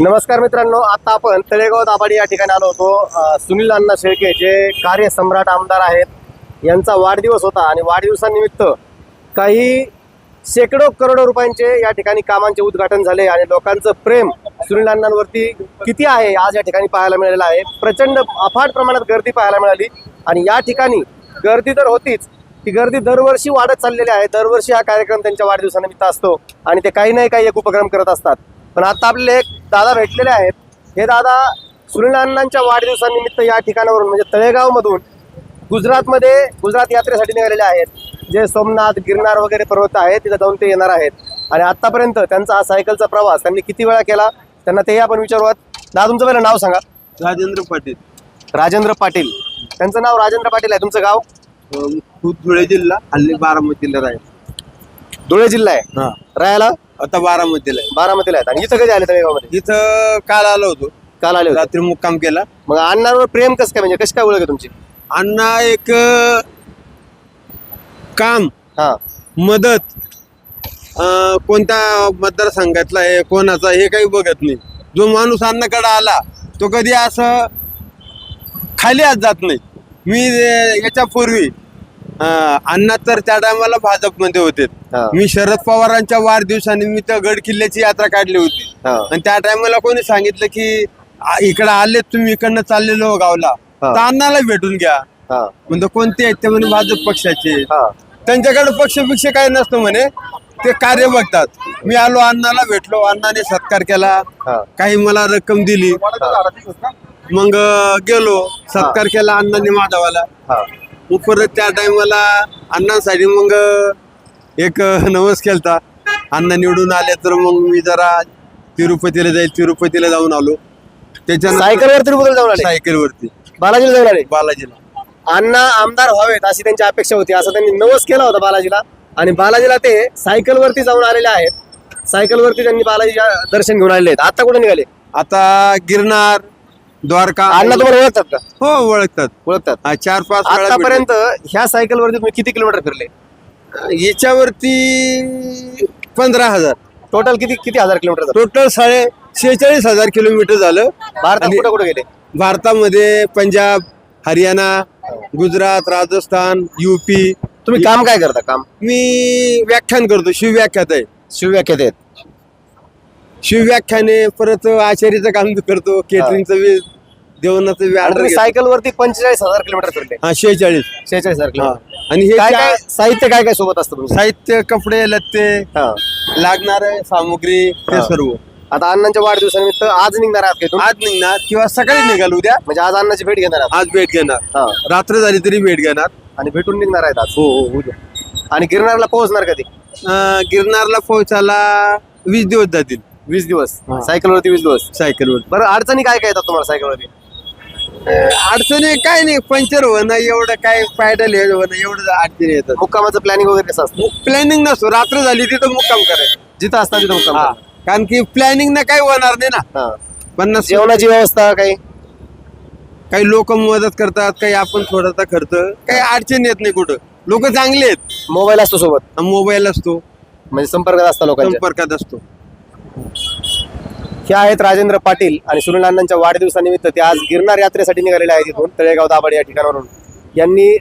नमस्कार मित्रांनो आता आपण तळेगाव दाभाडी या ठिकाणी आलो होतो. सुनील अण्णा शेळके जे कार्यसम्राट आमदार आहेत यांचा वाढदिवस होता आणि वाढदिवसानिमित्त काही शेकडो करोडो रुपयांचे या ठिकाणी कामांचे उद्घाटन झाले आणि लोकांचं प्रेम सुनील अण्णांवरती किती आहे आज या ठिकाणी पाहायला मिळालेलं आहे. प्रचंड अफाट प्रमाणात गर्दी पाहायला मिळाली आणि या ठिकाणी गर्दी तर होतीच ती गर्दी दरवर्षी वाढत चाललेली आहे. दरवर्षी हा कार्यक्रम त्यांच्या वाढदिवसानिमित्त असतो आणि ते काही नाही काही एक उपक्रम करत असतात. पण आता आपल्याला एक दादा भेटलेले आहेत. हे दादा सुनील अण्णांच्या वाढदिवसानिमित्त या ठिकाणावरून म्हणजे तळेगावमधून गुजरातमध्ये गुजरात यात्रेसाठी निघालेले आहेत. जे सोमनाथ गिरनार वगैरे पर्वत आहेत तिथे जाऊन ते येणार आहेत. आणि आतापर्यंत त्यांचा हा सायकलचा प्रवास त्यांनी किती वेळा केला त्यांना तेही आपण विचारूयात. दादा तुमचं पहिलं नाव सांगा. राजेंद्र पाटील. राजेंद्र पाटील. त्यांचं नाव राजेंद्र पाटील आहे. तुमचं गाव? धुळे जिल्हा हल्ली बारामतीला राहील धुळे जिल्हा आहे. हा. राहायला? आता बारामतीला आहे. बारामतीला आहेत. आणि इथं कधी आले तळेगावमध्ये इथं काल आलो होतो. काल आले होते. रात्री मुक्काम केला. मग अण्णांवर प्रेम कसं काय? म्हणजे कशी काय ओळख आहे तुमची? अण्णा एक अं, काम हा. मदत अं, कोणत्या मतदारसंघातला आहे कोणाचा हे काही बघत नाही. जो माणूस अण्णाकडे आला तो कधी असं खाली आज जात नाही. मी अं, याच्यापूर्वी अं, अण्णा तर त्या टायमाला भाजपमध्ये होते. मी शरद पवारांच्या वाढदिवसानिमित्त गड किल्ल्याची यात्रा काढली होती. आणि त्या टायमाला कोणी सांगितलं की इकडं आले तुम्ही इकडनं चाललेलो गावला. हा. तर अण्णाला भेटून घ्या. म्हणजे कोणते आहेत ते? म्हणे भाजप पक्षाचे त्यांच्याकडे पक्षपेक्ष काही नसतं म्हणे. ते कार्य बघतात. मी आलो अण्णाला भेटलो अण्णाने सत्कार केला. काही मला रक्कम दिली. मग गेलो. सत्कार केला अण्णाने माधवाला. मग परत त्या टायमाला अण्णांसाठी मग एक नवस केलता. अण्णा निवडून आले तर मग मी जरा तिरुपतीला जाईल तिरुपतीला जाऊन आलो. त्याच्यानंतर सायकलवर तिरुपतीला जाऊन आले? सायकलवरती. बालाजीला जाऊन आले? बालाजीला. अण्णा आमदार व्हावेत अशी त्यांची अपेक्षा होती. असं त्यांनी नवस केला होता बालाजीला. आणि बालाजीला ते सायकलवरती जाऊन आलेले आहेत. सायकलवरती त्यांनी बालाजी दर्शन घेऊन आलेले आहेत. आता कुठे निघाले? आता गिरनार द्वारका. अण्णा तुम्हाला ओळखतात का? हो ओळखतात. ओळखतात. चार पाच आतापर्यंत ह्या सायकलवरती तुम्ही किती किलोमीटर फिरले. याच्यावरती पंधरा हजार. टोटल किती किती हजार किलोमीटर टोटल साडे शेहेचाळीस हजार किलोमीटर झालं. भारतात आणि- कुठे कुठे गेले? भारतामध्ये पंजाब हरियाणा गुजरात राजस्थान युपी तुम्ही काम काय करता? काम? मी व्याख्यान करतो शिवव्याख्यात आहे. शिवव्याख्यात आहेत. शिवव्याख्याने परत आचार्याचं काम करतो केटरिंगचं बी जेवणाचं बी आणि ऑर्डर सायकलवरती पंचेचाळीस हजार किलोमीटर फिरले. हा शेहेचाळीस. शेहेचाळीस हजार किलोमीटर. आणि हे काय काय साहित्य काय काय सोबत असतं तुमचं साहित्य कपडे लत्ते हा. लागणार सामुग्री ते हा. सर्व. आता अण्णांच्या वाढदिवसानिमित्त आज निघणार आहात इथून? आज निघणार किंवा सकाळी निघाल उद्या. म्हणजे आज अण्णाची भेट घेणार आहात. आज भेट घेणार. हा. रात्र झाली तरी भेट घेणार. आणि भेटून निघणार आहेत आज. हो हो उद्या. आणि गिरनारला पोहोचणार कधी? अं, गिरनारला पोहोचायला वीस दिवस जातील. वीस दिवस. हा. सायकलवरती वीस दिवस. सायकलवर बरं अडचणी काय काय येतात तुम्हाला सायकलवरती? अडचणी काय नाही पंक्चर होणं एवढं काय पायडल हे होणं एवढं अडचणी येतात. मुक्कामाचं प्लॅनिंग वगैरे कसं असतं? प्लॅनिंग नसतो रात्र झाली तिथं मुक्काम करायचं. जिथं असतात तिथं मुक्काम हा. कारण की प्लॅनिंग ना काही होणार नाही ना. हा. पन्नास जेवणाची व्यवस्था काही? काही लोक मदत करतात काही आपण थोडासा खर्च काही अडचण येत नाही कुठं. लोक चांगले आहेत. मोबाईल असतो सोबत? मोबाईल असतो. म्हणजे संपर्कात असतात लोकांच्या? संपर्कात असतो. हे आहेत राजेंद्र पाटील आणि सुनील वाढदिवसानिमित्त ते आज गिरनार यात्रेसाठी निघालेले आहेत इथून तळेगाव दाभाडे या ठिकाणावरून. यांनी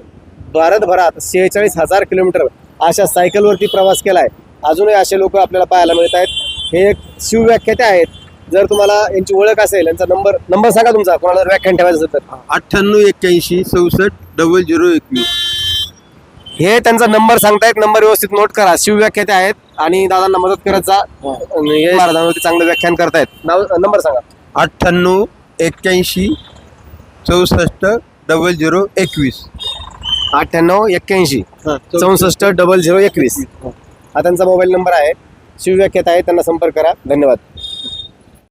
भारतभरात शेहेचाळीस हजार किलोमीटर अशा सायकलवरती प्रवास केलाय. अजूनही असे लोक आपल्याला पाहायला मिळत आहेत. हे एक शिवव्याख्याते आहेत. जर तुम्हाला यांची ओळख असेल यांचा नंबर नंबर सांगा तुमचा. कोणाला व्याख्यान ठेवायचं असेल तर. अठ्ठ्याण्णव एक्क्याऐंशी चौसष्ट डबल झिरो एकवीस. हे त्यांचा नंबर सांगतायत. नंबर व्यवस्थित नोट करा. शिवव्याख्याते आहेत. आणि दादांना मदत करत जा. हे. महाराजांवरती चांगलं व्याख्यान करतायत. नाव नंबर सांगा. अठ्ठ्याण्णव एक्क्याऐंशी चौसष्ट डबल झिरो एकवीस. अठ्ठ्याण्णव एक्क्याऐंशी चौसष्ट. डबल झिरो एकवीस. हा त्यांचा मोबाईल नंबर आहे. शिवव्याख्यात आहे त्यांना संपर्क करा. धन्यवाद.